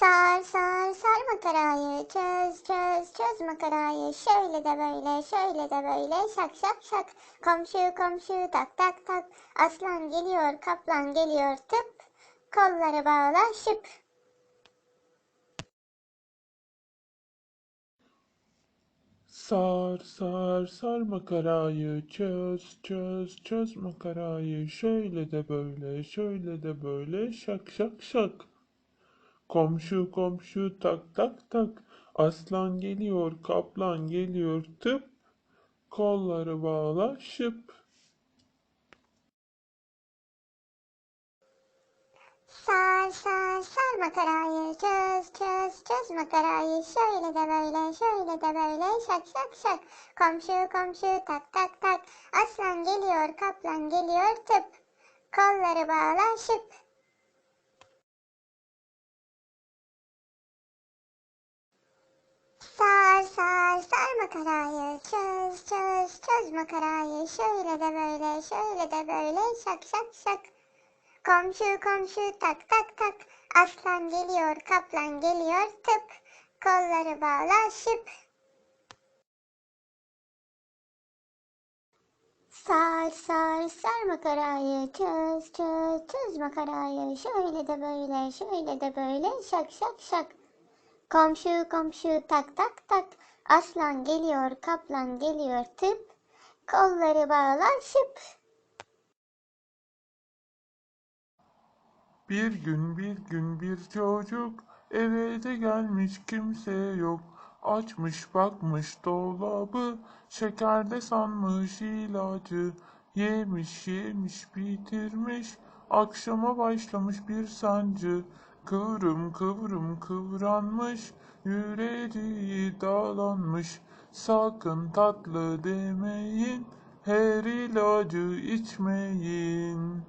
Sar sar sar makarayı. Çöz çöz çöz makarayı. Şöyle de böyle şöyle de böyle. Şak şak şak. Komşu komşu tak tak tak. Aslan geliyor kaplan geliyor. Tıp. Kolları bağla şıp. Sar sar sar makarayı. Çöz çöz çöz makarayı. Şöyle de böyle şöyle de böyle. Şak şak şak. Komşu komşu tak tak tak. Aslan geliyor kaplan geliyor tıp. Kolları bağla şıp. Sar sar sar makarayı çöz çöz çöz makarayı. Şöyle de böyle şöyle de böyle şak şak şak. Komşu komşu tak tak tak. Aslan geliyor kaplan geliyor tıp. Kolları bağla şıp Sar sar sar makarayı. Çöz çöz çöz makarayı. Şöyle de böyle şöyle de böyle. Şak şak şak. Komşu komşu tak tak tak. Aslan geliyor kaplan geliyor tıp kolları bağla şıp. Sar sar sar makarayı. Çöz çöz çöz makarayı. Şöyle de böyle şöyle de böyle. Şak şak şak Komşu komşu tak tak tak aslan geliyor kaplan geliyor tıp kolları bağla şıp Bir gün bir gün bir çocuk eve de gelmiş kimse yok. Açmış bakmış dolabı şekerde sanmış ilacı. Yemiş yemiş bitirmiş akşama başlamış bir sancı. Kıvrım kıvrım kıvranmış yüreği dağlanmış. Sakın tatlı demeyin her ilacı içmeyin.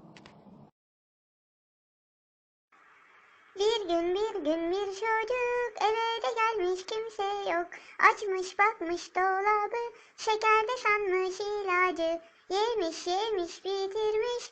Bir gün bir gün bir çocuk eve de gelmiş kimse yok. Açmış bakmış dolabı şekerde sanmış ilacı. Yemiş yemiş bitirmiş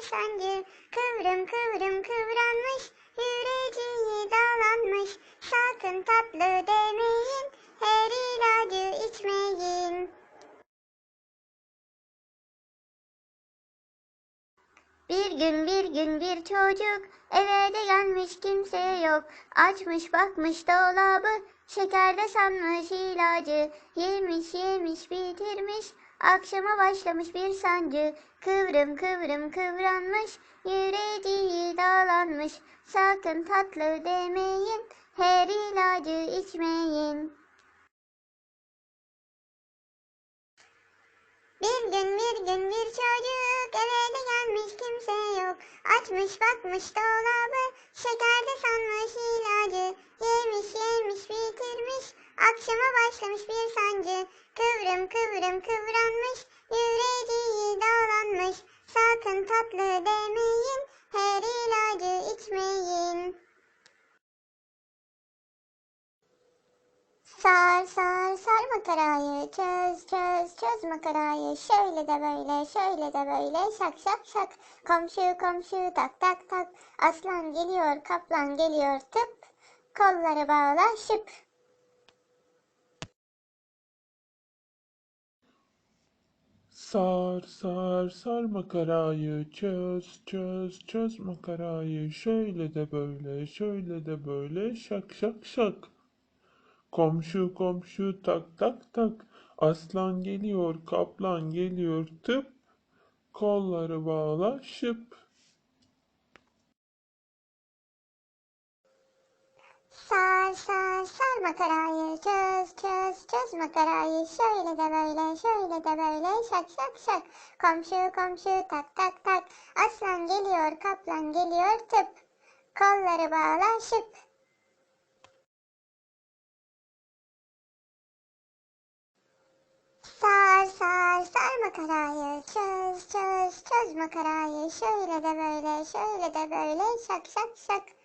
Kıvrım kıvrım kıvranmış yüreği dağlanmış. Sakın tatlı demeyin her ilacı içmeyin. Bir gün bir gün bir çocuk eve de gelmiş kimse yok. Açmış bakmış dolabı şekerde sanmış ilacı. Yemiş yemiş bitirmiş akşama başlamış bir sancı. Kıvrım kıvrım kıvranmış yüreği dağlanmış. Sakın tatlı demeyin her ilacı içmeyin. Bir gün bir gün bir çocuk eve de gelmiş kimse yok. Açmış bakmış dolabı şekerde sanmış ilacı. Akşama başlamış bir sancı. Kıvrım kıvrım kıvranmış yüreği dağlanmış. Sakın tatlı demeyin her ilacı içmeyin. Sar sar sar makarayı çöz çöz çöz makarayı şöyle de böyle şöyle de böyle şak şak şak komşu komşu tak tak tak aslan geliyor kaplan geliyor tıp kolları bağla şıp Sar sar sar makarayı çöz çöz çöz makarayı şöyle de böyle şöyle de böyle şak şak şak. Komşu komşu tak tak tak aslan geliyor kaplan geliyor tıp kolları bağla şıp. Sar sar sar makarayı çöz çöz çöz makarayı. Şöyle de böyle şöyle de böyle. Şak şak şak. Komşu komşu tak tak tak. Aslan geliyor kaplan geliyor tıp. Kolları bağla şıp. Sar sar sar makarayı. Çöz çöz çöz makarayı. Şöyle de böyle şöyle de böyle. Şak şak şak.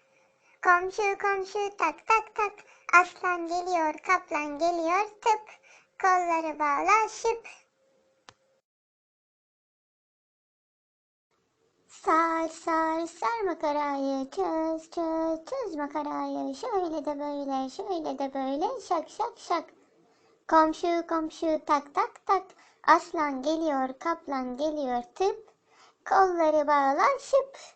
Komşu komşu tak tak tak. Aslan geliyor kaplan geliyor. Tıp. Kolları bağla şıp. Sar sar sar makarayı. Çöz çöz çöz makarayı. Şöyle de böyle şöyle de böyle. Şak şak şak. Komşu komşu tak tak tak. Aslan geliyor kaplan geliyor. Tıp. Kolları bağla şıp.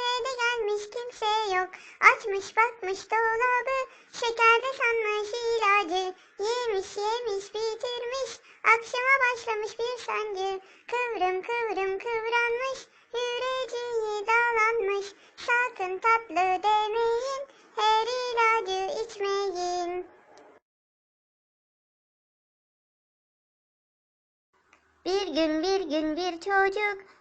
gelmiş kimse yok. Açmış bakmış dolabı şekerde sanmış ilacı. Yemiş yemiş bitirmiş akşama başlamış bir sancı. Kıvrım kıvrım kıvranmış yüreği dağlanmış. Sakın tatlı demeyin her ilacı içmeyin. Bir gün bir gün bir çocuk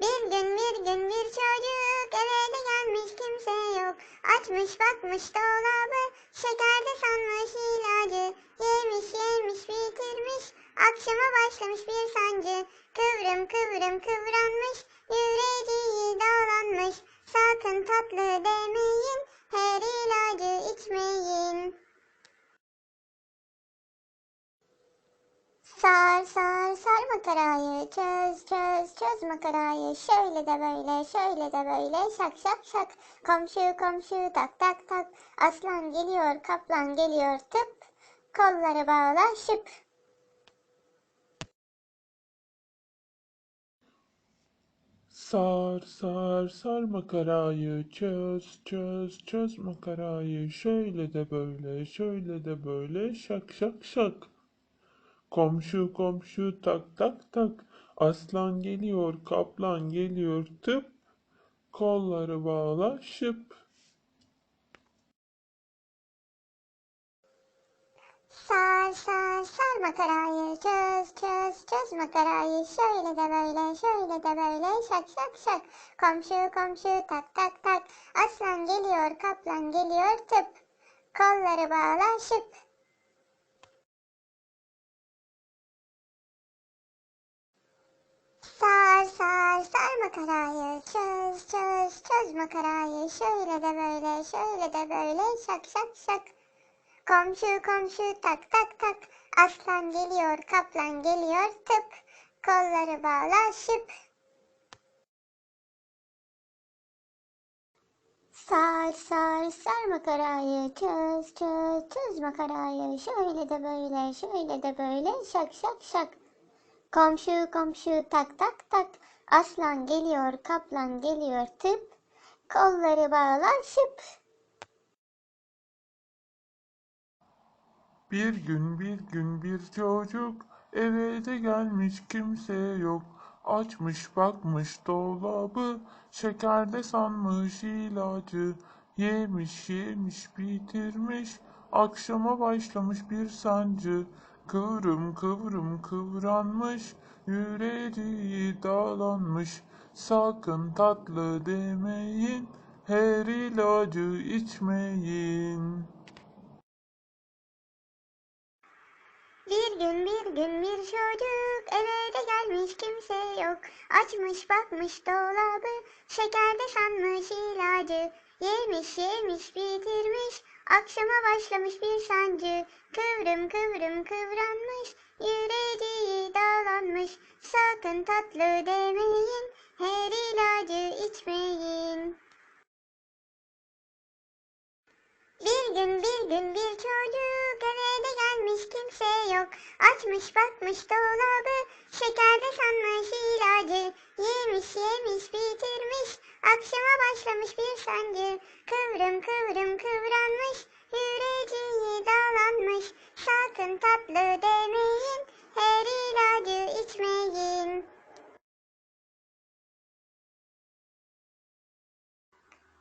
Bir gün bir gün bir çocuk eve de gelmiş kimse yok. Açmış bakmış dolabı şekerde sanmış ilacı. Yemiş yemiş bitirmiş akşama başlamış bir sancı. Kıvrım kıvrım kıvranmış yüreği dağlanmış. Sakın tatlı demeyin her ilacı içmeyin. Sar sar sar makarayı. Çöz çöz çöz makarayı. Şöyle de böyle şöyle de böyle. Şak şak şak. Komşu komşu tak tak tak. Aslan geliyor kaplan geliyor. Tıp. Kolları bağla şıp. Sar sar sar makarayı. Çöz çöz çöz makarayı. Şöyle de böyle şöyle de böyle. Şak şak şak. Komşu komşu tak tak tak. Aslan geliyor kaplan geliyor tıp. Kolları bağla şıp. Sar sar sar makarayı çöz çöz çöz makarayı. Şöyle de böyle şöyle de böyle. Şak şak şak. Komşu komşu tak tak tak. Aslan geliyor kaplan geliyor tıp. Kolları bağla şıp. Sar sar sar makarayı. Çöz çöz çöz makarayı. Şöyle de böyle şöyle de böyle. Şak şak şak. Komşu komşu tak tak tak. Aslan geliyor kaplan geliyor. Tıp kolları bağla şıp. Sar sar sar makarayı. Çöz çöz çöz makarayı. Şöyle de böyle şöyle de böyle. Şak şak şak. Komşu komşu tak tak tak aslan geliyor kaplan geliyor tıp kolları bağla şıp. Bir gün bir gün bir çocuk eve de gelmiş kimse yok. Açmış bakmış dolabı şekerde sanmış ilacı. Yemiş yemiş bitirmiş akşama başlamış bir sancı. Kıvrım kıvrım kıvranmış, yüreği dağlanmış. Sakın tatlı demeyin, her ilacı içmeyin. Bir gün bir gün bir çocuk eve de gelmiş kimse yok. Açmış bakmış dolabı şekerde sanmış ilacı. Yemiş yemiş bitirmiş akşama başlamış bir sancı. Kıvrım kıvrım kıvranmış yüreği dağlanmış. Sakın tatlı demeyin her ilacı içmeyin. Bir gün bir gün bir çocuk eve de gelmiş kimse yok. Açmış bakmış dolabı şekerde sanmış ilacı. Yemiş yemiş bitirmiş akşama başlamış bir sancı. Kıvrım kıvrım kıvranmış yüreği dağlanmış. Sakın tatlı demeyin her ilacı içmeyin.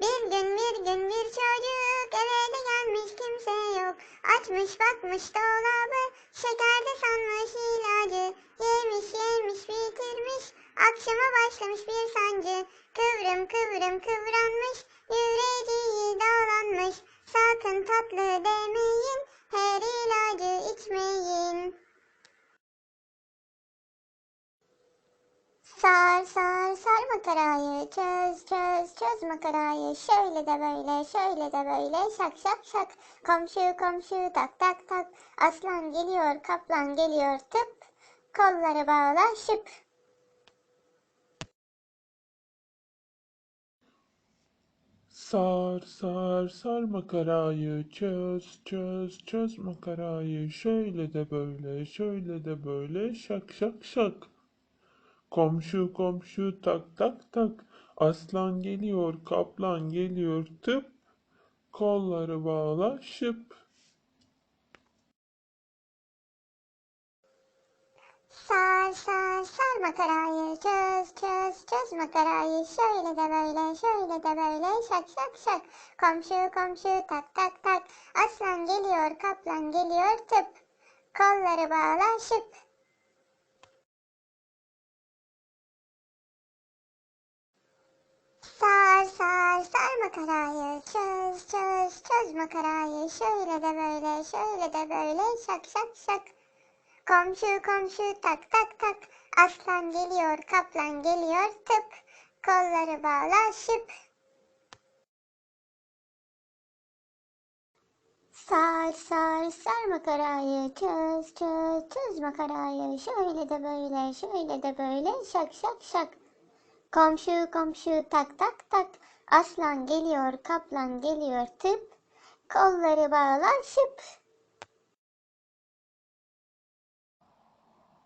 Bir gün bir gün bir çocuk eve de gelmiş kimse yok. Açmış bakmış dolabı şekerde sanmış ilacı. Yemiş yemiş bitirmiş akşama başlamış bir sancı. Kıvrım kıvrım kıvranmış yüreği dağlanmış. Sakın tatlı demeyin her ilacı içmeyin. Sar sar sar makarayı. Çöz çöz çöz makarayı. Şöyle de böyle şöyle de böyle. Şak şak şak. Komşu komşu tak tak tak. Aslan geliyor kaplan geliyor. Tıp. Kolları bağla şıp. Sar sar sar makarayı. Çöz çöz çöz makarayı. Şöyle de böyle şöyle de böyle. Şak şak şak. Komşu komşu tak tak tak. Aslan geliyor kaplan geliyor tıp. Kolları bağla şıp. Sar sar sar makarayı çöz çöz çöz makarayı. Şöyle de böyle şöyle de böyle. Şak şak şak. Komşu komşu tak tak tak. Aslan geliyor kaplan geliyor tıp. Kolları bağla şıp makarayı çöz çöz çöz makarayı. Şöyle de böyle şöyle de böyle. Şak şak şak. Komşu komşu tak tak tak. Aslan geliyor kaplan geliyor. Tıp. Kolları bağla şıp. Sar sar sar makarayı. Çöz çöz çöz makarayı. Şöyle de böyle şöyle de böyle. Şak şak şak. Komşu komşu tak tak tak aslan geliyor kaplan geliyor tıp kolları bağla şıp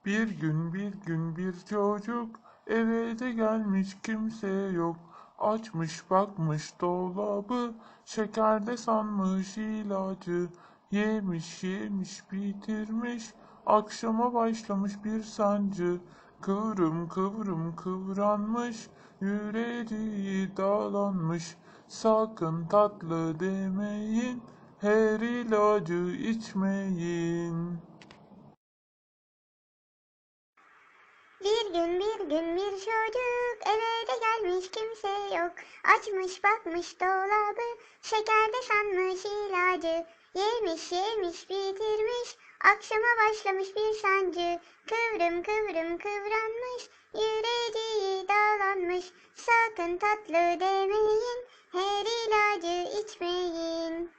Bir gün bir gün bir çocuk eve de gelmiş kimse yok. Açmış bakmış dolabı şekerde sanmış ilacı. Yemiş yemiş bitirmiş akşama başlamış bir sancı. Kıvrım kıvrım kıvranmış yüreği dağlanmış. Sakın tatlı demeyin her ilacı içmeyin. Bir gün bir gün bir çocuk eve de gelmiş kimse yok. Açmış bakmış dolabı şekerde sanmış ilacı. Yemiş yemiş bitirmiş akşama başlamış bir sancı. Kıvrım kıvrım kıvranmış yüreği dağlanmış. Sakın tatlı demeyin her ilacı içmeyin.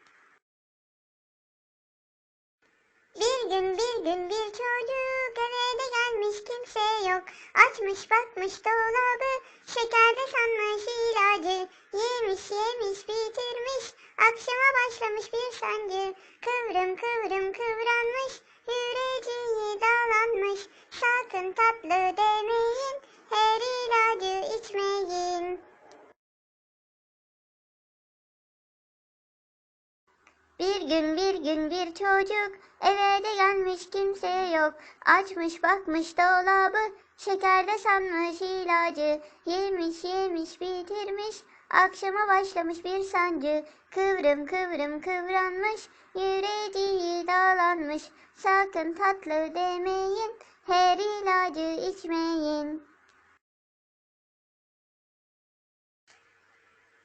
Bir gün bir gün bir çocuk eve de gelmiş kimse yok. Açmış bakmış dolabı şekerde sanmış ilacı. Yemiş yemiş bitirmiş Akşama başlamış bir sancı. Kıvrım kıvrım kıvranmış. Yüreceği dağlanmış. Sakın tatlı demeyin. Her ilacı içmeyin. Bir gün bir gün bir çocuk eve de gelmiş kimse yok. Açmış bakmış dolabı şekerde sanmış ilacı. Yemiş yemiş bitirmiş akşama başlamış bir sancı. Kıvrım kıvrım kıvranmış yüreceği dağlanmış. Sakın tatlı demeyin her ilacı içmeyin.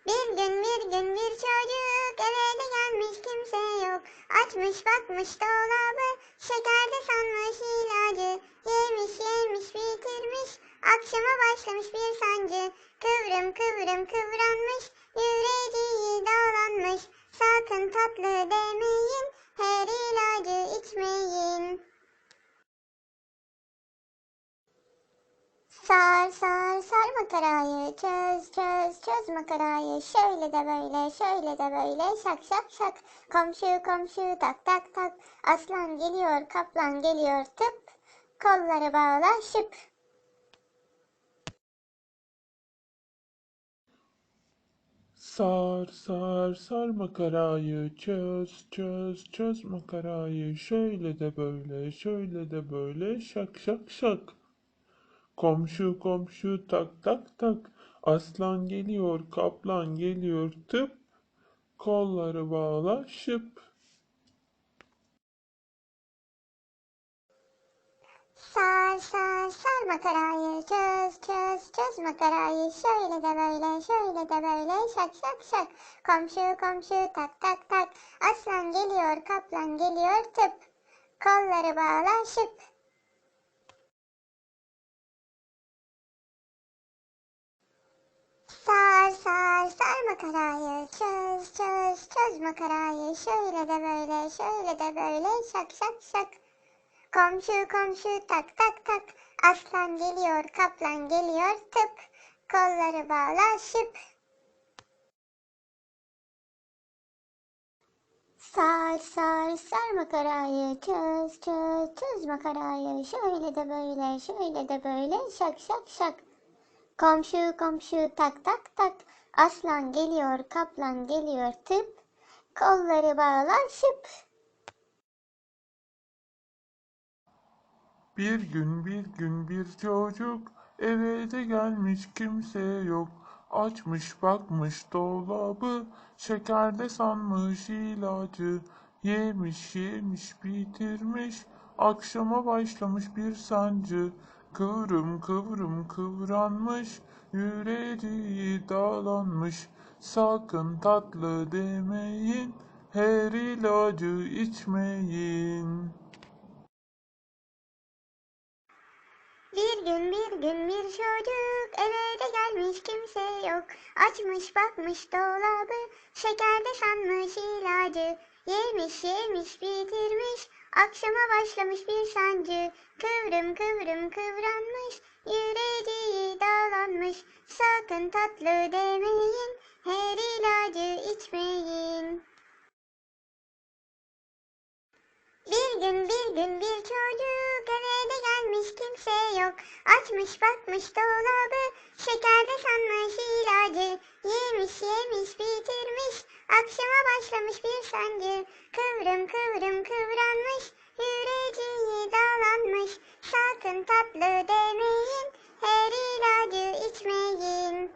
Bir gün bir gün bir çocuk eve de gelmiş kimse yok. Açmış bakmış dolabı şekerde sanmış ilacı. Yemiş yemiş bitirmiş akşama başlamış bir sancı. Kıvrım kıvrım kıvranmış yüreceği dağlanmış. Sakın tatlı demeyin her ilacı içmeyin. Sar sar sar makarayı. Çöz çöz çöz makarayı. Şöyle de böyle şöyle de böyle. Şak şak şak. Komşu komşu tak tak tak. Aslan geliyor kaplan geliyor. Tıp. Kolları bağla şıp. Sar sar sar makarayı. Çöz çöz çöz makarayı. Şöyle de böyle şöyle de böyle. Şak şak şak. Komşu komşu tak tak tak. Aslan geliyor kaplan geliyor tıp. Kolları bağla şıp. Sar sar sar makarayı çöz çöz çöz makarayı. Şöyle de böyle şöyle de böyle. Şak şak şak. Komşu komşu tak tak tak. Aslan geliyor kaplan geliyor tıp. Kolları bağla şıp Sar sar sar makarayı. Çöz çöz çöz makarayı. Şöyle de böyle şöyle de böyle. Şak şak şak. Komşu komşu tak tak tak. Aslan geliyor kaplan geliyor. Tıp kolları bağla şıp. Sar sar sar makarayı. Çöz çöz çöz makarayı. Şöyle de böyle şöyle de böyle. Şak şak şak Komşu komşu tak tak tak aslan geliyor kaplan geliyor tıp kolları bağla şıp Bir gün bir gün bir çocuk eve de gelmiş kimse yok. Açmış bakmış dolabı şekerde sanmış ilacı. Yemiş yemiş bitirmiş akşama başlamış bir sancı. Kıvrım kıvrım kıvranmış yüreği dağlanmış. Sakın tatlı demeyin her ilacı içmeyin. Bir gün bir gün bir çocuk eve de gelmiş kimse yok. Açmış bakmış dolabı şekerde sanmış ilacı. Yemiş yemiş bitirmiş akşama başlamış bir sancı. Kıvrım kıvrım kıvranmış yüreği dağlanmış. Sakın tatlı demeyin her ilacı içmeyin. Bir gün bir gün bir çocuk gelmiş kimse yok. Açmış bakmış dolabı şekerde sanmış ilacı. Yemiş yemiş bitirmiş akşama başlamış bir sancı. Kıvrım kıvrım kıvranmış yüreceği dağlanmış. Sakın tatlı demeyin her ilacı içmeyin.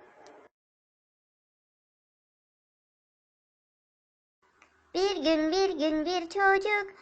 Bir gün bir gün bir çocuk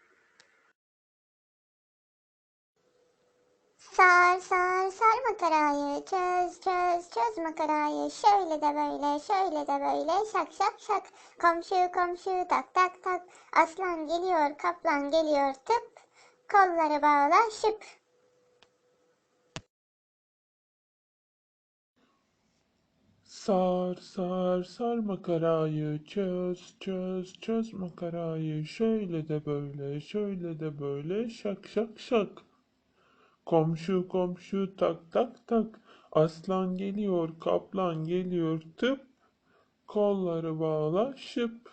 Sar sar sar makarayı, çöz çöz çöz makarayı. Şöyle de böyle, şöyle de böyle, şak şak şak. Komşu komşu tak tak tak. Aslan geliyor, kaplan geliyor tıp. Kolları bağla şıp. Sar sar sar makarayı çöz çöz çöz makarayı şöyle de böyle şöyle de böyle şak şak şak. Komşu komşu tak tak tak aslan geliyor kaplan geliyor tıp kolları bağla şıp.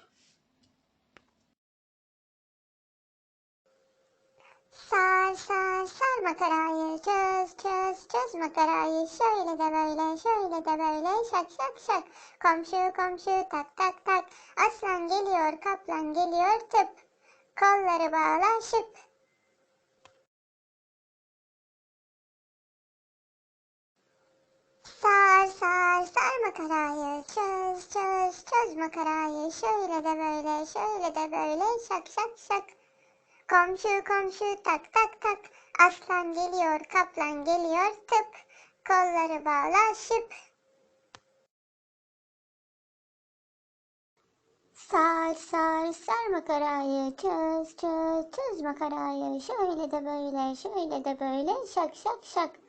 Sar sar sar makarayı, çöz çöz çöz makarayı. Şöyle de böyle, şöyle de böyle, şak şak şak. Komşu komşu tak tak tak. Aslan geliyor, kaplan geliyor tıp. Kolları bağla şıp. Sar sar sar makarayı, çöz çöz çöz makarayı. Şöyle de böyle, şöyle de böyle, şak şak şak. Komşu komşu tak tak tak. Aslan geliyor, kaplan geliyor tıp. Kolları bağla şıp. Sar sar sar makarayı, çöz çöz çöz makarayı. Şöyle de böyle, şöyle de böyle, şak şak şak.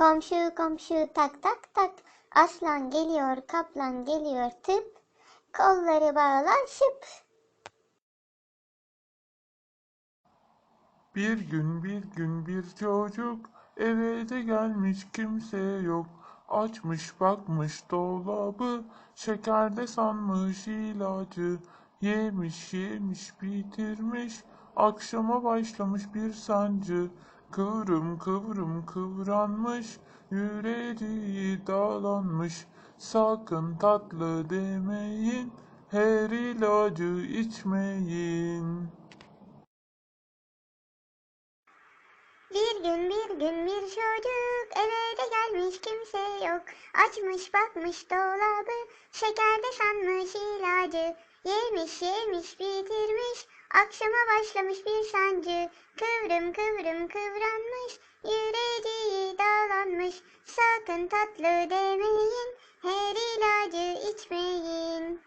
Komşu komşu tak tak tak. Aslan geliyor, kaplan geliyor tıp. Kolları bağla şıp. Bir gün bir gün bir çocuk eve de gelmiş kimse yok. Açmış bakmış dolabı şekerde sanmış ilacı. Yemiş yemiş bitirmiş akşama başlamış bir sancı. Kıvrım kıvrım kıvranmış yüreği dağlanmış. Sakın tatlı demeyin her ilacı içmeyin. Bir gün bir gün bir çocuk eve de gelmiş kimse yok. Açmış bakmış dolabı şekerde sanmış ilacı. Yemiş yemiş bitirmiş akşama başlamış bir sancı. Kıvrım kıvrım kıvranmış yüreği dağlanmış. Sakın tatlı demeyin her ilacı içmeyin.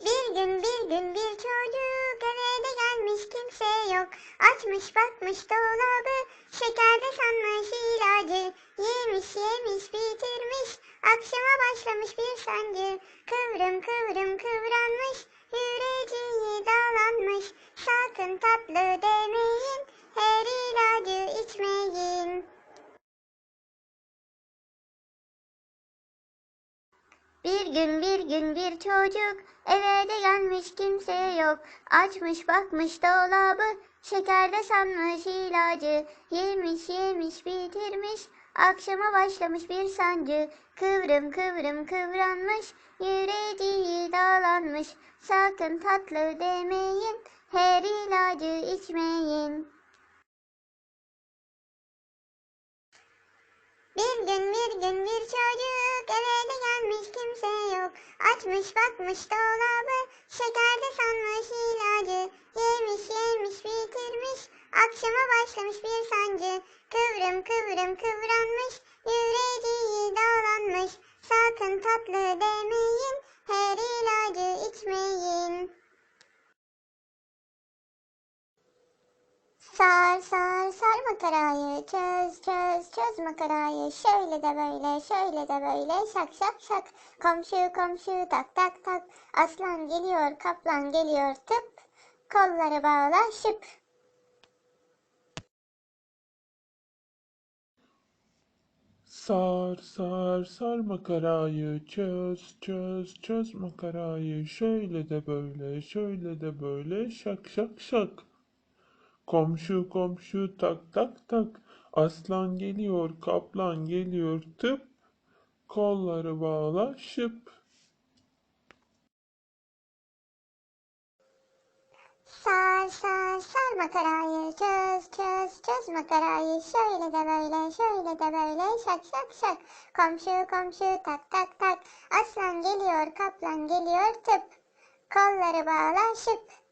Bir gün bir gün bir çocuk eve de gelmiş kimse yok. Açmış bakmış dolabı şekerde sanmış ilacı. Yemiş yemiş bitirmiş akşama başlamış bir sancı. Kıvrım kıvrım kıvranmış yüreği dağlanmış. Sakın tatlı demeyin her ilacı içmeyin. Bir gün bir gün bir çocuk eve de gelmiş kimse yok. Açmış bakmış dolabı şekerde sanmış ilacı. Yemiş yemiş bitirmiş akşama başlamış bir sancı. Kıvrım kıvrım kıvranmış yüreği dağlanmış. Sakın tatlı demeyin her ilacı içmeyin. Bir gün bir gün bir çocuk eve de gelmiş kimse yok. Açmış bakmış dolabı şekerde sanmış ilacı. Yemiş yemiş bitirmiş akşama başlamış bir sancı. Kıvrım kıvrım kıvranmış yüreği dağlanmış. Sakın tatlı demeyin her ilacı içmeyin. Sar sar sar makarayı, çöz çöz çöz makarayı. Şöyle de böyle, şöyle de böyle, şak şak şak. Komşu komşu tak tak tak. Aslan geliyor, kaplan geliyor tıp. Kolları bağla şıp. Sar sar sar makarayı çöz çöz çöz makarayı şöyle de böyle şöyle de böyle şak şak şak. Komşu komşu tak tak tak. Aslan geliyor kaplan geliyor tıp. Kolları bağla şıp. Sar sar sar makarayı çöz çöz çöz makarayı. Şöyle de böyle şöyle de böyle. Şak şak şak. Komşu komşu tak tak tak. Aslan geliyor kaplan geliyor tıp. Kolları bağla şıp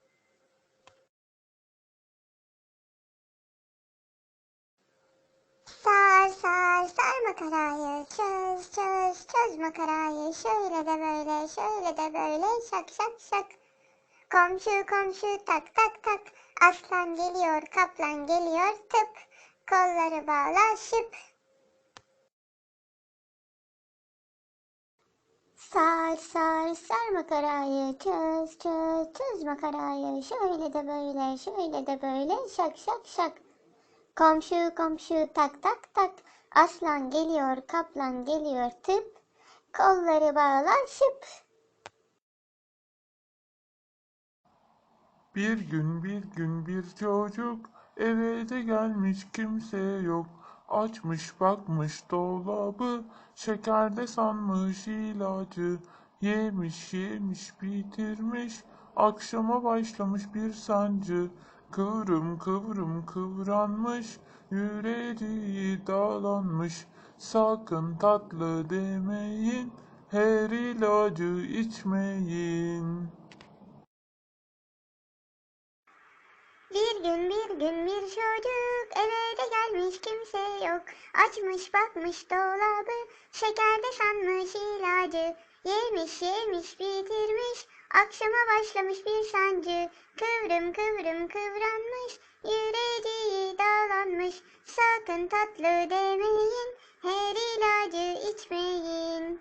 Sar sar sar makarayı. Çöz çöz çöz makarayı. Şöyle de böyle şöyle de böyle. Şak şak şak. Komşu komşu tak tak tak. Aslan geliyor kaplan geliyor. Tıp kolları bağla şıp. Sar sar sar makarayı. Çöz çöz çöz makarayı. Şöyle de böyle şöyle de böyle. Şak şak şak Komşu komşu tak tak tak aslan geliyor kaplan geliyor tıp kolları bağla şıp Bir gün bir gün bir çocuk eve de gelmiş kimse yok. Açmış bakmış dolabı şekerde sanmış ilacı. Yemiş yemiş bitirmiş akşama başlamış bir sancı. Kıvrım kıvrım kıvranmış yüreği dağlanmış. Sakın tatlı demeyin her ilacı içmeyin. Bir gün bir gün bir çocuk eve de gelmiş kimse yok. Açmış bakmış dolabı şekerde sanmış ilacı. Yemiş yemiş bitirmiş akşama başlamış bir sancı. Kıvrım kıvrım kıvranmış yüreği dağlanmış. Sakın tatlı demeyin her ilacı içmeyin.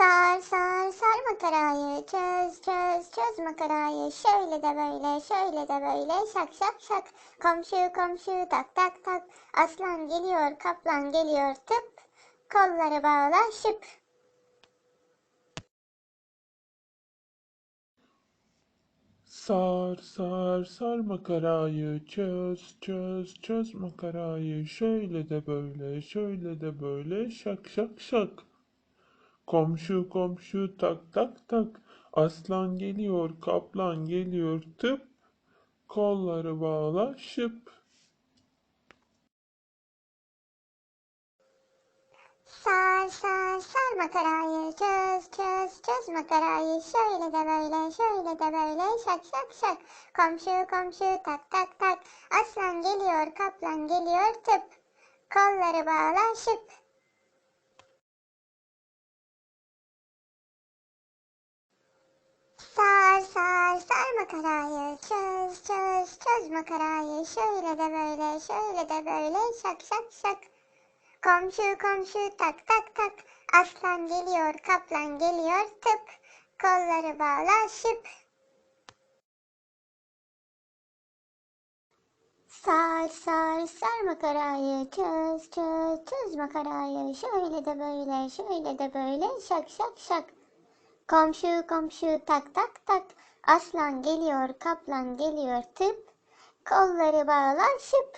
Sar sar sar makarayı. Çöz çöz çöz makarayı. Şöyle de böyle şöyle de böyle. Şak şak şak. Komşu komşu tak tak tak. Aslan geliyor kaplan geliyor. Tıp. Kolları bağla şıp. Sar sar sar makarayı. Çöz çöz çöz makarayı. Şöyle de böyle şöyle de böyle. Şak şak şak. Komşu komşu tak tak tak. Aslan geliyor kaplan geliyor tıp. Kolları bağla şıp. Sar sar sar makarayı çöz çöz çöz makarayı. Şöyle de böyle şöyle de böyle. Şak şak şak. Komşu komşu tak tak tak. Aslan geliyor kaplan geliyor tıp. Kolları bağla şıp Sar sar sar makarayı. Çöz çöz çöz makarayı. Şöyle de böyle şöyle de böyle. Şak şak şak. Komşu komşu tak tak tak. Aslan geliyor kaplan geliyor. Tıp kolları bağla şıp. Sar sar sar makarayı. Çöz çöz çöz makarayı. Şöyle de böyle şöyle de böyle. Şak şak şak Komşu komşu tak tak tak. Aslan geliyor kaplan geliyor tıp. Kolları bağla şıp